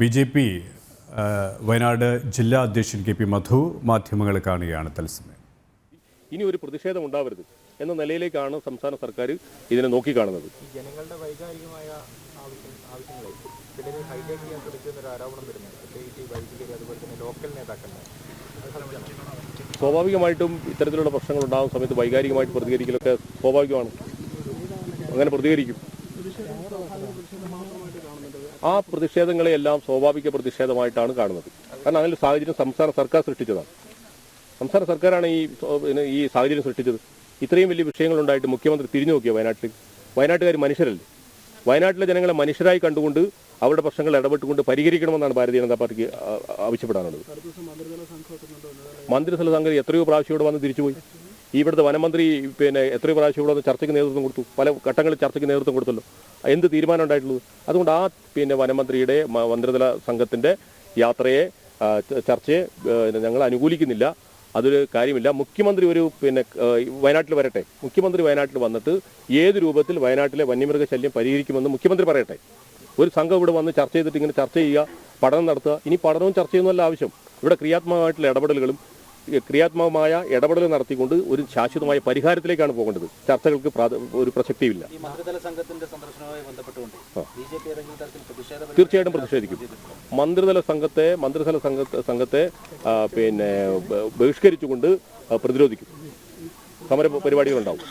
B J P Wayanad ജില്ലാ അധ്യക്ഷൻ K P മധു മാധ്യമങ്ങളെ കാണുകയാണ് തത്സമയം. ഇനി ഒരു പ്രതിഷേധം ഉണ്ടാവരുത് എന്ന നിലയിലേക്കാണ് സംസ്ഥാന സർക്കാർ ഇതിനെ നോക്കിക്കാണുന്നത് ജനങ്ങളുടെ വൈകാരികമായ ആവശ്യങ്ങളെ ഹൈലൈറ്റ് ചെയ്യാൻ ശ്രമിക്കുന്ന ഒരു ആരോപണം വരുന്നുണ്ട്. പ്രത്യേകിച്ച് ഈ വൈദികർ അതുപോലെ തന്നെ ലോക്കൽ നേതാക്കന്മാർ. സ്വാഭാവികമായിട്ടും ഇത്തരത്തിലുള്ള പ്രശ്നങ്ങൾ ഉണ്ടാകുന്ന സമയത്ത് വൈകാരികമായിട്ട് പ്രതികരിക്കലൊക്കെ സ്വാഭാവികമാണ്. അങ്ങനെ പ്രതികരിക്കും. ആ പ്രതിഷേധങ്ങളെയെല്ലാം സ്വാഭാവിക പ്രതിഷേധമായിട്ടാണ് കാണുന്നത്. കാരണം അങ്ങനെ സാഹചര്യം സംസ്ഥാന സർക്കാർ സൃഷ്ടിച്ചതാണ്. സംസ്ഥാന സർക്കാരാണ് ഈ ഈ സാഹചര്യം സൃഷ്ടിച്ചത്. ഇത്രയും വലിയ വിഷയങ്ങളുണ്ടായിട്ട് മുഖ്യമന്ത്രി തിരിഞ്ഞു നോക്കിയോ വയനാട്ടിൽ? വയനാട്ടുകാർ മനുഷ്യരല്ലേ? വയനാട്ടിലെ ജനങ്ങളെ മനുഷ്യരായി കണ്ടുകൊണ്ട് അവരുടെ പ്രശ്നങ്ങൾ ഇടപെട്ടുകൊണ്ട് പരിഹരിക്കണമെന്നാണ് ഭാരതീയ ജനതാ പാർട്ടിക്ക് ആവശ്യപ്പെടാനുള്ളത്. മന്ത്രിസഭ സംഘം എത്രയോ പ്രാവശ്യം ഇവിടെ വന്ന് തിരിച്ചുപോയി. ഇവിടുത്തെ വനമന്ത്രി പിന്നെ എത്ര പ്രാവശ്യം ഇവിടെ ചർച്ചയ്ക്ക് നേതൃത്വം കൊടുത്തു. പല ഘട്ടങ്ങളിൽ ചർച്ചയ്ക്ക് നേതൃത്വം കൊടുത്തല്ലോ. എന്ത് തീരുമാനം ഉണ്ടായിട്ടുള്ളത്? അതുകൊണ്ട് ആ പിന്നെ വനമന്ത്രിയുടെ മന്ത്രിതല സംഘത്തിന്റെ യാത്രയെ ചർച്ചയെ ഞങ്ങൾ അനുകൂലിക്കുന്നില്ല. അതൊരു കാര്യമില്ല. മുഖ്യമന്ത്രി ഒരു പിന്നെ വയനാട്ടിൽ വരട്ടെ. മുഖ്യമന്ത്രി വയനാട്ടിൽ വന്നിട്ട് ഏത് രൂപത്തിൽ വയനാട്ടിലെ വന്യമൃഗ ശല്യം പരിഹരിക്കുമെന്ന് മുഖ്യമന്ത്രി പറയട്ടെ. ഒരു സംഘം ഇവിടെ വന്ന് ചർച്ച ചെയ്തിട്ട് ഇങ്ങനെ ചർച്ച ചെയ്യുക പഠനം നടത്തുക. ഇനി പഠനവും ചർച്ച ചർച്ചയൊന്നുമല്ല ആവശ്യം. ഇവിടെ ക്രിയാത്മകമായിട്ടുള്ള ഇടപെടലുകളും ക്രിയാത്മകമായ ഇടപെടൽ നടത്തിക്കൊണ്ട് ഒരു ശാശ്വതമായ പരിഹാരത്തിലേക്കാണ് പോകേണ്ടത്. ചർച്ചകൾക്ക് ഒരു പ്രസക്തിയില്ല തീർച്ചയായിട്ടും പ്രതിഷേധിക്കും. മന്ത്രിതല സംഘത്തെ മന്ത്രിതല സംഘത്തെ സംഘത്തെ പിന്നെ ബഹിഷ്കരിച്ചുകൊണ്ട് പ്രതിരോധിക്കും. സമര പരിപാടികളുണ്ടാവും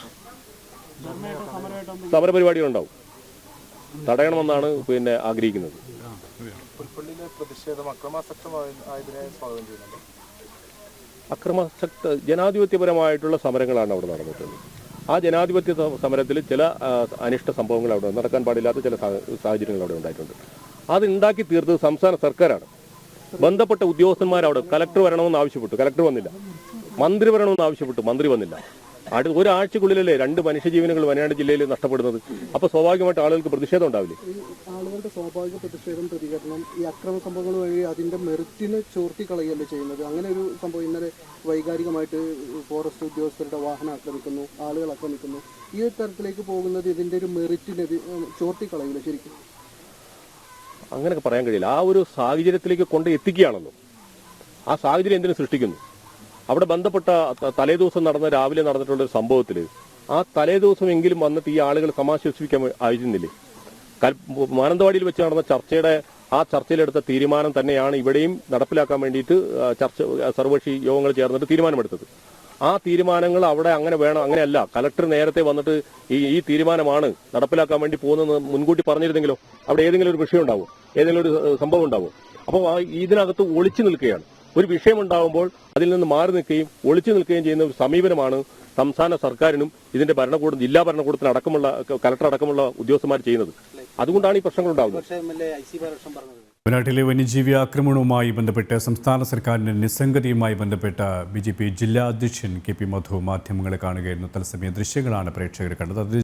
സമര പരിപാടികളുണ്ടാവും തടയണമെന്നാണ് പിന്നെ ആഗ്രഹിക്കുന്നത്. പുൽപ്പള്ളിയിലെ പ്രതിഷേധം അക്രമാസക്തമായതിനെ സ്വാഗതം ചെയ്യുന്നുണ്ട്. അക്രമാസക്ത ജനാധിപത്യപരമായിട്ടുള്ള സമരങ്ങളാണ് അവിടെ നടന്നിട്ടുള്ളത്. ആ ജനാധിപത്യ സമരത്തിൽ ചില അനിഷ്ട സംഭവങ്ങൾ അവിടെ നടക്കാൻ പാടില്ലാത്ത ചില സാഹചര്യങ്ങൾ അവിടെ ഉണ്ടായിട്ടുണ്ട്. അത് ഉണ്ടാക്കി തീർത്തത് സംസ്ഥാന സർക്കാരാണ്. ബന്ധപ്പെട്ട ഉദ്യോഗസ്ഥന്മാരവിടെ കലക്ടർ വരണമെന്ന് ആവശ്യപ്പെട്ടു. കലക്ടർ വന്നില്ല. മന്ത്രി വരണമെന്ന് ആവശ്യപ്പെട്ടു. മന്ത്രി വന്നില്ല. അടുത്ത ഒരാഴ്ചക്കുള്ളിലല്ലേ രണ്ട് മനുഷ്യജീവനുകൾ വയനാട് ജില്ലയിൽ നഷ്ടപ്പെടുന്നത്? അപ്പോൾ സ്വാഭാവികമായിട്ട് ആളുകൾക്ക് പ്രതിഷേധം ഉണ്ടാവില്ലേ? ആളുകളുടെ സ്വാഭാവിക പ്രതിഷേധം പ്രതികരണം ഈ അക്രമ സംഭവങ്ങൾ വഴി അതിന്റെ മെറിറ്റിനെ ചോർത്തി കളയല്ലേ ചെയ്യുന്നത്. അങ്ങനെ ഒരു സംഭവം ഇന്നലെ വൈകാരികമായിട്ട് ഫോറസ്റ്റ് ഉദ്യോഗസ്ഥരുടെ വാഹനം ആക്രമിക്കുന്നു ആളുകൾ ആക്രമിക്കുന്നു. ഈ ഒരു തരത്തിലേക്ക് പോകുന്നത് ഇതിന്റെ ഒരു മെറിറ്റിനെ ചോർത്തി കളയില്ല ശരിക്കും? അങ്ങനെയൊക്കെ പറയാൻ കഴിയില്ല. ആ ഒരു സാഹചര്യത്തിലേക്ക് കൊണ്ട് എത്തിക്കുകയാണല്ലോ. ആ സാഹചര്യം എന്തിനു സൃഷ്ടിക്കുന്നു? അവിടെ ബന്ധപ്പെട്ട തലേദിവസം നടന്ന രാവിലെ നടന്നിട്ടുള്ള ഒരു സംഭവത്തിൽ ആ തലേദിവസം എങ്കിലും വന്നിട്ട് ഈ ആളുകൾ സമാശ്വസിപ്പിക്കാൻ ആയിരുന്നില്ലേ? മാനന്തവാടിയിൽ വെച്ച് നടന്ന ചർച്ചയുടെ ആ ചർച്ചയിലെടുത്ത തീരുമാനം തന്നെയാണ് ഇവിടെയും നടപ്പിലാക്കാൻ വേണ്ടിയിട്ട് ചർച്ച സർവകക്ഷി യോഗങ്ങൾ ചേർന്നിട്ട് തീരുമാനമെടുത്തത്. ആ തീരുമാനങ്ങൾ അവിടെ അങ്ങനെ വേണം അങ്ങനെയല്ല. കലക്ടർ നേരത്തെ വന്നിട്ട് ഈ ഈ തീരുമാനമാണ് നടപ്പിലാക്കാൻ വേണ്ടി പോകുന്നത് മുൻകൂട്ടി പറഞ്ഞിരുന്നെങ്കിലോ അവിടെ ഏതെങ്കിലും ഒരു വിഷയം ഉണ്ടാവും ഏതെങ്കിലും ഒരു സംഭവം ഉണ്ടാവും അപ്പോൾ ഇതിനകത്ത് ഒളിച്ചു നിൽക്കുകയാണ്. ഒരു വിഷയമുണ്ടാകുമ്പോൾ അതിൽ നിന്ന് മാറി നിൽക്കുകയും ഒളിച്ചു നിൽക്കുകയും ചെയ്യുന്ന ഒരു സമീപനമാണ് സംസ്ഥാന സർക്കാരിനും ഇതിന്റെ ഭരണകൂടം ജില്ലാ ഭരണകൂടത്തിന് അടക്കമുള്ള കലക്ടർ അടക്കമുള്ള ഉദ്യോഗസ്ഥന്മാർ ചെയ്യുന്നത്. അതുകൊണ്ടാണ് ഈ പ്രശ്നങ്ങൾ ഉണ്ടാകുന്നത് വയനാട്ടിലെ വന്യജീവി ആക്രമണവുമായി ബന്ധപ്പെട്ട് സംസ്ഥാന സർക്കാരിന്റെ നിസ്സംഗതയുമായി ബന്ധപ്പെട്ട ബി ജെ പി ജില്ലാ അധ്യക്ഷൻ കെ പി മധു മാധ്യമങ്ങളെ കാണുകയായിരുന്നു. തത്സമയ ദൃശ്യങ്ങളാണ് പ്രേക്ഷകർ കണ്ടത്. അത്